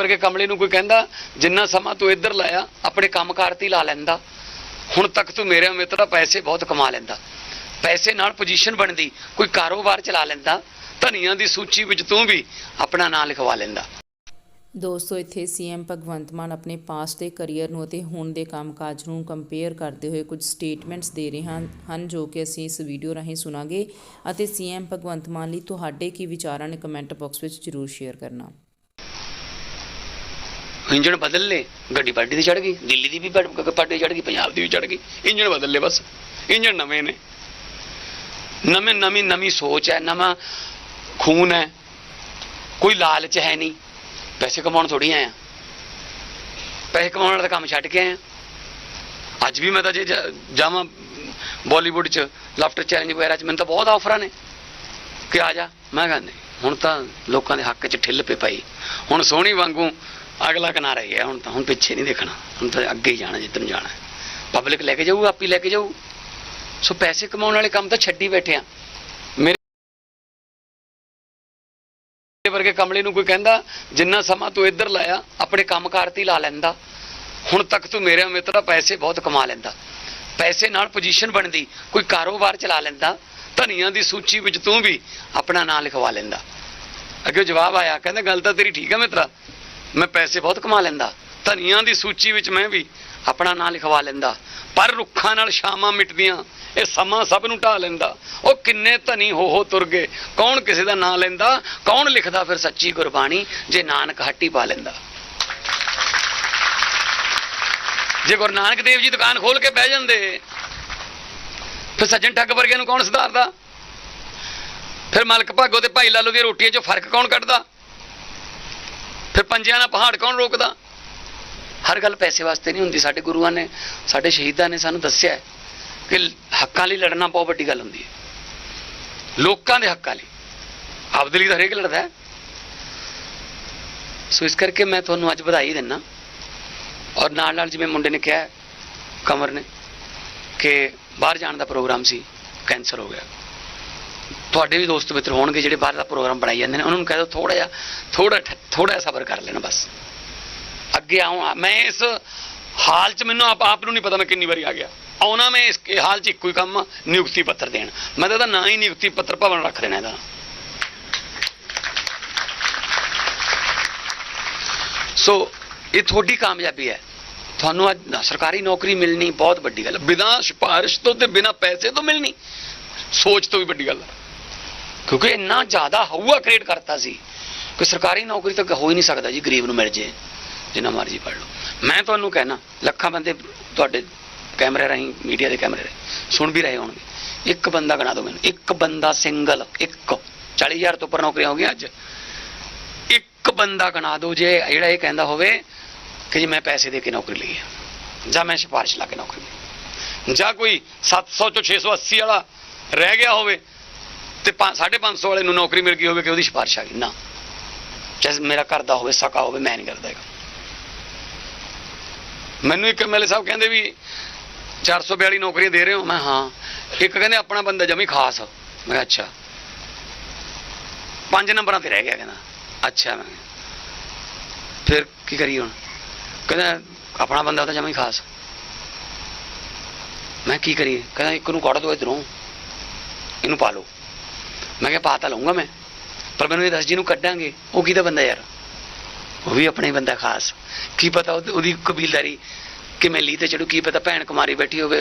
ਵਰਗੇ ਕਮਲੇ ਨੂੰ ਕੋਈ ਕਹਿੰਦਾ, ਜਿੰਨਾ ਸਮਾਂ ਤੂੰ ਇੱਧਰ ਲਾਇਆ, ਆਪਣੇ ਕੰਮਕਾਰ ਤੇ ਲਾ ਲੈਂਦਾ। ਹੁਣ ਤੱਕ ਤੂੰ ਮੇਰੇ ਮਿੱਤਰਾ ਪੈਸੇ ਬਹੁਤ ਕਮਾ ਲੈਂਦਾ। ਪੈਸੇ ਨਾਲ ਪੋਜੀਸ਼ਨ ਬਣਦੀ, ਕੋਈ ਕਾਰੋਬਾਰ ਚਲਾ ਲੈਂਦਾ, ਧਨੀਆਂ ਦੀ ਸੂਚੀ ਵਿੱਚ ਤੂੰ ਵੀ ਆਪਣਾ ਨਾਂ ਲਿਖਵਾ ਲੈਂਦਾ। ਦੋਸਤੋ, ਇੱਥੇ ਸੀਐਮ ਭਗਵੰਤ ਮਾਨ ਆਪਣੇ ਪਾਸਟ ਦੇ ਕੈਰੀਅਰ ਨੂੰ ਅਤੇ ਹੁਣ ਦੇ ਕੰਮਕਾਜ ਨੂੰ ਕੰਪੇਅਰ ਕਰਦੇ ਹੋਏ ਕੁਝ ਸਟੇਟਮੈਂਟਸ ਦੇ ਰਹੇ ਹਨ ਜੋ ਕਿ ਅਸੀਂ ਇਸ ਵੀਡੀਓ ਰਾਹੀਂ ਸੁਣਾਂਗੇ ਅਤੇ ਸੀਐਮ ਭਗਵੰਤ ਮਾਨ ਲਈ ਤੁਹਾਡੇ ਕੀ ਵਿਚਾਰਾਂ ਨੇ ਕਮੈਂਟ ਬਾਕਸ ਵਿੱਚ ਜ਼ਰੂਰ ਸ਼ੇਅਰ ਕਰਨਾ। ਇੰਜਣ ਬਦਲ ਲੈ ਗੱਡੀ ਪਾਰਟੀ ਦੀ ਚੜ ਗਈ, ਦਿੱਲੀ ਦੀ ਵੀ ਪਾਰਟੀ ਚੜ ਗਈ, ਪੰਜਾਬ ਦੀ ਵੀ ਚੜ ਗਈ। ਇੰਜਣ ਬਦਲ ਲੈ ਬਸ। ਇੰਜਣ ਨਵੇਂ ਨੇ। ਨਵੇਂ, ਨਵੀਂ ਨਵੀਂ ਸੋਚ ਹੈ, ਨਵਾਂ ਖੂਨ ਹੈ। ਕੋਈ ਲਾਲਚ ਹੈ ਨਹੀਂ। ਪੈਸੇ ਕਮਾਉਣ ਥੋੜੀ ਆਇਆ। ਪੈਸੇ ਕਮਾਉਣ ਵਾਲਾ ਤਾਂ ਕੰਮ ਛੱਡ ਕੇ ਆਇਆ। ਅੱਜ ਵੀ ਮੈਂ ਤਾਂ ਜੇ ਜਾਵਾਂ ਬਾਲੀਵੁੱਡ ਚ, ਲਾਫਟਰ ਚੈਲੰਜ ਵਗੈਰਾ ਚ, ਮੈਨੂੰ ਤਾਂ ਬਹੁਤ ਆਫਰਾਂ ਨੇ। ਕਿ ਆ ਜਾ। ਮੈਂ ਕਹਿੰਦਾ ਹੁਣ ਤਾਂ ਲੋਕਾਂ ਦੇ ਹੱਕ 'ਚ ਠਿੱਲ ਪੇ ਪਈ ਹੁਣ ਸੋਹਣੀ ਵਾਂਗੂ ਅਗਲਾ ਕਿਨਾਰਾ ਹੀ ਹੈ, ਹੁਣ ਤਾਂ ਹੁਣ ਪਿੱਛੇ ਨਹੀਂ ਦੇਖਣਾ। ਹੁਣ ਤਾਂ ਅੱਗੇ ਹੀ ਜਾਣਾ, ਜਿੱਧਰ ਨੂੰ ਜਾਣਾ ਪਬਲਿਕ ਲੈ ਕੇ ਜਾਊ, ਆਪੀ ਲੈ ਕੇ ਜਾਊ। ਸੋ ਪੈਸੇ ਕਮਾਉਣ ਵਾਲੇ ਕੰਮ ਤਾਂ ਛੱਡੀ ਬੈਠੇ ਆ। ਮੇਰੇ ਵਰਗੇ ਕਮਲੇ ਨੂੰ ਕੋਈ ਕਹਿੰਦਾ, ਜਿੰਨਾ ਸਮਾਂ ਤੂੰ ਇੱਧਰ ਲਾਇਆ, ਆਪਣੇ ਕੰਮਕਾਰ ਤੇ ਲਾ ਲੈਂਦਾ। ਹੁਣ ਤੱਕ ਤੂੰ ਮੇਰੇ ਮਿੱਤਰਾ ਪੈਸੇ ਬਹੁਤ ਕਮਾ ਲੈਂਦਾ। ਪੈਸੇ ਨਾਲ ਪੋਜੀਸ਼ਨ ਬਣਦੀ, ਕੋਈ ਕਾਰੋਬਾਰ ਚਲਾ ਲੈਂਦਾ, ਧਨੀਆਂ ਦੀ ਸੂਚੀ ਵਿੱਚ ਤੂੰ ਵੀ ਆਪਣਾ ਨਾਂ ਲਿਖਵਾ ਲੈਂਦਾ। ਅੱਗੇ ਜਵਾਬ ਆਇਆ, ਕਹਿੰਦਾ, ਗੱਲ ਤਾਂ ਤੇਰੀ ਠੀਕ ਹੈ ਮਿੱਤਰਾ ਮੈਂ ਪੈਸੇ ਬਹੁਤ ਕਮਾ ਲੈਂਦਾ, ਧਨੀਆਂ ਦੀ ਸੂਚੀ ਵਿੱਚ ਮੈਂ ਵੀ ਆਪਣਾ ਨਾਂ ਲਿਖਵਾ ਲੈਂਦਾ, ਪਰ ਰੁੱਖਾਂ ਨਾਲ ਸ਼ਾਮਾਂ ਮਿਟਦੀਆਂ, ਇਹ ਸਮਾਂ ਸਭ ਨੂੰ ਢਾ ਲੈਂਦਾ। ਉਹ ਕਿੰਨੇ ਧਨੀ ਹੋ ਹੋ ਤੁਰ ਗਏ, ਕੌਣ ਕਿਸੇ ਦਾ ਨਾਂ ਲੈਂਦਾ, ਕੌਣ ਲਿਖਦਾ ਫਿਰ ਸੱਚੀ ਗੁਰਬਾਣੀ, ਜੇ ਨਾਨਕ ਹੱਟੀ ਪਾ ਲੈਂਦਾ। ਜੇ ਗੁਰੂ ਨਾਨਕ ਦੇਵ ਜੀ ਦੁਕਾਨ ਖੋਲ ਕੇ ਬਹਿ ਜਾਂਦੇ, ਫਿਰ ਸੱਜਣ ਠੱਗ ਵਰਗੇ ਨੂੰ ਕੌਣ ਸੁਧਾਰਦਾ? ਫਿਰ ਮਲਕ ਭਾਗੋ ਤੇ ਭਾਈ ਲਾਲੋ ਦੀਆਂ ਰੋਟੀਆਂ 'ਚੋਂ ਫ਼ਰਕ ਕੌਣ ਕੱਢਦਾ? ਫਿਰ ਪੰਜਿਆਂ ਦਾ ਪਹਾੜ ਕੌਣ ਰੋਕਦਾ? ਹਰ ਗੱਲ ਪੈਸੇ ਵਾਸਤੇ ਨਹੀਂ ਹੁੰਦੀ। ਸਾਡੇ ਗੁਰੂਆਂ ਨੇ ਸਾਡੇ ਸ਼ਹੀਦਾਂ ਨੇ ਸਾਨੂੰ ਦੱਸਿਆ ਕਿ ਹੱਕਾਂ ਲਈ ਲੜਨਾ ਬਹੁਤ ਵੱਡੀ ਗੱਲ ਹੁੰਦੀ ਹੈ। ਲੋਕਾਂ ਦੇ ਹੱਕਾਂ ਲਈ। ਆਪਦੇ ਲਈ ਤਾਂ ਹਰੇਕ ਲੜਦਾ ਹੈ। ਸੋ ਇਸ ਕਰਕੇ ਮੈਂ ਤੁਹਾਨੂੰ ਅੱਜ ਵਧਾਈ ਦਿੰਦਾ ਔਰ ਨਾਲ ਨਾਲ ਜਿਵੇਂ ਮੁੰਡੇ ਨੇ ਕਿਹਾ ਹੈ, ਕਮਰ ਨੇ ਕਿ ਬਾਹਰ ਜਾਣ ਦਾ ਪ੍ਰੋਗਰਾਮ ਸੀ ਕੈਂਸਰ ਹੋ ਗਿਆ। ਤੁਹਾਡੇ ਵੀ ਦੋਸਤ ਮਿੱਤਰ ਹੋਣਗੇ ਜਿਹੜੇ ਬਾਹਰ ਦਾ ਪ੍ਰੋਗਰਾਮ ਬਣਾਈ ਜਾਂਦੇ ਨੇ, ਉਹਨਾਂ ਨੂੰ ਕਹਿ ਦਿਓ ਥੋੜਾ ਜਿਹਾ ਥੋੜਾ ਥੋੜਾ ਜਿਹਾ ਸਬਰ ਕਰ ਲੈਣਾ ਬਸ। ਅੱਗੇ ਆਉਂ ਮੈਂ ਇਸ ਹਾਲ 'ਚ ਮੈਨੂੰ ਆਪ ਆਪ ਨੂੰ ਨਹੀਂ ਪਤਾ ਮੈਂ ਕਿੰਨੀ ਵਾਰੀ ਆ ਗਿਆ। ਆਉਣਾ ਮੈਂ ਇਸ ਹਾਲ 'ਚ ਇੱਕੋ ਹੀ ਕੰਮ, ਨਿਯੁਕਤੀ ਪੱਤਰ ਦੇਣ। ਮੈਂ ਤਾਂ ਇਹਦਾ ਨਾਂ ਹੀ ਨਿਯੁਕਤੀ ਪੱਤਰ ਭਵਨ ਰੱਖ ਦੇਣਾ ਇਹਦਾ। ਸੋ ਇਹ ਤੁਹਾਡੀ ਕਾਮਯਾਬੀ ਹੈ। ਤੁਹਾਨੂੰ ਅੱਜ ਸਰਕਾਰੀ ਨੌਕਰੀ ਮਿਲਣੀ, ਬਹੁਤ ਵੱਡੀ ਗੱਲ ਹੈ। ਬਿਨਾਂ ਸਿਫਾਰਿਸ਼ ਤੋਂ ਤੇ ਬਿਨਾਂ ਪੈਸੇ ਤੋਂ ਮਿਲਣੀ। ਸੋਚ ਤੋਂ ਵੀ ਵੱਡੀ ਗੱਲ ਹੈ। ਕਿਉਂਕਿ ਇੰਨਾ ਜ਼ਿਆਦਾ ਹਊਆ ਕ੍ਰੀਏਟ ਕਰਤਾ ਸੀ ਕਿ ਸਰਕਾਰੀ ਨੌਕਰੀ ਤਾਂ ਹੋ ਹੀ ਨਹੀਂ ਸਕਦਾ ਜੀ, ਗਰੀਬ ਨੂੰ ਮਿਲ ਜੇ, ਜਿੰਨਾ ਮਰਜ਼ੀ ਪੜ ਲਓ। ਮੈਂ ਤੁਹਾਨੂੰ ਕਹਿਣਾ, ਲੱਖਾਂ ਬੰਦੇ ਤੁਹਾਡੇ ਕੈਮਰੇ ਰਾਹੀਂ, ਮੀਡੀਆ ਦੇ ਕੈਮਰੇ ਰਾਹੀਂ ਸੁਣ ਵੀ ਰਹੇ ਹੋਣਗੇ। ਇੱਕ ਬੰਦਾ ਗਣਾ ਦਿਓ ਮੈਨੂੰ, ਇੱਕ ਬੰਦਾ ਸਿੰਗਲ, ਇੱਕ। 40000 ਤੋਂ ਉੱਪਰ ਨੌਕਰੀਆਂ ਹੋ ਗਈਆਂ ਅੱਜ। ਇੱਕ ਬੰਦਾ ਗਣਾ ਦਿਓ ਜੇ, ਜਿਹੜਾ ਇਹ ਕਹਿੰਦਾ ਹੋਵੇ ਕਿ ਜੀ ਮੈਂ ਪੈਸੇ ਦੇ ਕੇ ਨੌਕਰੀ ਲਈ ਹੈ ਜਾਂ ਮੈਂ ਸਿਫਾਰਿਸ਼ ਲਾ ਕੇ ਨੌਕਰੀ ਲਈ। ਜਾਂ ਕੋਈ 700 ਚੋਂ 680 ਵਾਲਾ ਰਹਿ ਗਿਆ ਹੋਵੇ ਤੇ 550 ਵਾਲੇ ਨੂੰ ਨੌਕਰੀ ਮਿਲ ਗਈ ਹੋਵੇ ਕਿ ਉਹਦੀ ਸਿਫਾਰਿਸ਼ ਆ ਗਈ? ਨਾ। ਚਾਹੇ ਮੇਰਾ ਘਰ ਦਾ ਹੋਵੇ, ਸਕਾ ਹੋਵੇ, ਮੈਂ ਨਹੀਂ ਕਰਦਾ ਹੈਗਾ। ਮੈਨੂੰ ਇੱਕ ਐਮਐਲਏ ਸਾਹਿਬ ਕਹਿੰਦੇ ਵੀ 442 ਨੌਕਰੀਆਂ ਦੇ ਰਹੇ ਹੋ? ਮੈਂ ਹਾਂ। ਇੱਕ ਕਹਿੰਦੇ, ਆਪਣਾ ਬੰਦਾ ਜਮੀ ਖਾਸ। ਮੈਂ ਕਿਹਾ, ਅੱਛਾ। ਪੰਜ ਨੰਬਰਾਂ ਤੇ ਰਹਿ ਗਿਆ ਕਹਿੰਦਾ। ਅੱਛਾ, ਮੈਂ ਫਿਰ ਕੀ ਕਰੀਏ ਹੁਣ? ਕਹਿੰਦਾ, ਆਪਣਾ ਬੰਦਾ ਤਾਂ ਜਮੀ ਖਾਸ। ਮੈਂ ਕੀ ਕਰੀਏ? ਕਹਿੰਦਾ, ਇੱਕ ਨੂੰ ਕੱਢ ਦੋ ਇਧਰੋਂ। ਇਹਨੂੰ ਪਾ ਲਓ। ਮੈਂ ਕਿਹਾ ਪਾ ਤਾਂ ਲਊਂਗਾ ਮੈਂ, ਪਰ ਮੈਨੂੰ ਇਹ ਦੱਸ ਜਿਹਨੂੰ ਕੱਢਾਂਗੇ, ਉਹ ਕਿਹਦਾ ਬੰਦਾ ਯਾਰ? ਉਹ ਵੀ ਆਪਣਾ ਹੀ ਬੰਦਾ ਖਾਸ। ਕੀ ਪਤਾ ਉਹਦੀ- ਉਹਦੀ ਕਬੀਲਦਾਰੀ ਕਿਵੇਂ ਲੀ ਤੇ ਚੜੂ, ਕੀ ਪਤਾ ਭੈਣ ਕੁਮਾਰੀ ਬੈਠੀ ਹੋਵੇ।